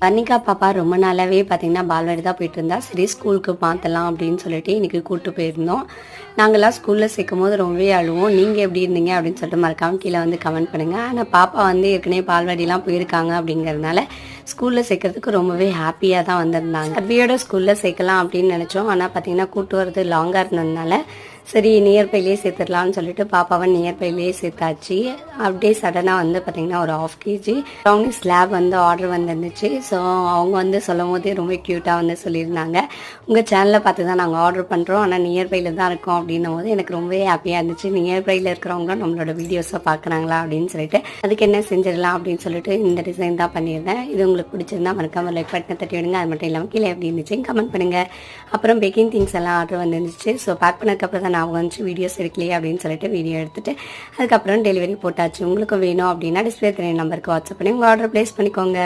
வர்ணிகா பாப்பா ரொம்ப நாளாகவே பார்த்தீங்கன்னா பால்வாடி தான் போயிட்டு இருந்தா சரி ஸ்கூலுக்கு மாற்றலாம் அப்படின்னு சொல்லிட்டு இன்னைக்கு கூப்பிட்டு போயிருந்தோம். நாங்களாம் ஸ்கூலில் சேர்க்கும் போது ரொம்பவே அழுவோம். நீங்கள் எப்படி இருந்தீங்க அப்படின்னு சொல்லிட்டு மறக்காமல் கீழே வந்து கமெண்ட் பண்ணுங்கள் ஆனால் பாப்பா வந்து ஏற்கனவே பால்வாடிலாம் போயிருக்காங்க அப்படிங்கிறதுனால ஸ்கூலில் சேர்க்கறதுக்கு ரொம்பவே ஹாப்பியாக தான் வந்திருந்தாங்க. அப்பியோட ஸ்கூலில் சேர்க்கலாம் அப்படின்னு நினச்சோம். ஆனால் பார்த்தீங்கன்னா கூட்டு வரது லாங்காக இருந்ததுனால சரி நியர்பைலேயே சேர்த்துடலாம்னு சொல்லிட்டு பாப்பாவை நியர்பைலேயே சேர்த்தாச்சு. அப்படியே சடனாக வந்து பார்த்தீங்கன்னா ஒரு ஆஃப் கேஜி ப்ரௌனி ஸ்லாப் வந்து ஆர்டர் வந்துருந்துச்சு. ஸோ அவங்க வந்து சொல்லும் போதே ரொம்ப க்யூட்டாக வந்து சொல்லியிருந்தாங்க. உங்கள் சேனலை பார்த்து தான் நாங்கள் ஆர்டர் பண்ணுறோம் ஆனால் நியர்பையில் தான் இருக்கோம் அப்படின்னும் போது எனக்கு ரொம்பவே ஹாப்பியாக இருந்துச்சு. நியர்பையில் இருக்கிறவங்களும் நம்மளோட வீடியோஸை பார்க்குறாங்களா அப்படின்னு சொல்லிட்டு அதுக்கு என்ன செஞ்சிடலாம் அப்படின்னு சொல்லிட்டு இந்த டிசைன் தான் பண்ணியிருந்தேன். இது உங்களுக்கு பிடிச்சிருந்தா மறக்காம லைக் பட்டனை தட்டி விடுங்க. அது மட்டும் இல்லாமல் கீழே எப்படி இருந்துச்சு கமெண்ட் பண்ணுங்கள் அப்புறம் பேக்கிங் திங்ஸ் எல்லாம் ஆர்டர் வந்துருந்துச்சு. ஸோ பேக் பண்ணதுக்கப்புறம் தான் நான் வந்துச்சு வீடியோஸ் எடுக்கலையே அப்படின்னு சொல்லிட்டு வீடியோ எடுத்துட்டு அதுக்கப்புறம் டெலிவரி போட்டாச்சு. உங்களுக்கு வேணும் அப்படின்னா டிஸ்பிளே தெரிய நம்பருக்கு வாட்ஸ்அப் பண்ணி உங்கள் ஆர்டர் ப்ளேஸ் பண்ணிக்கோங்க.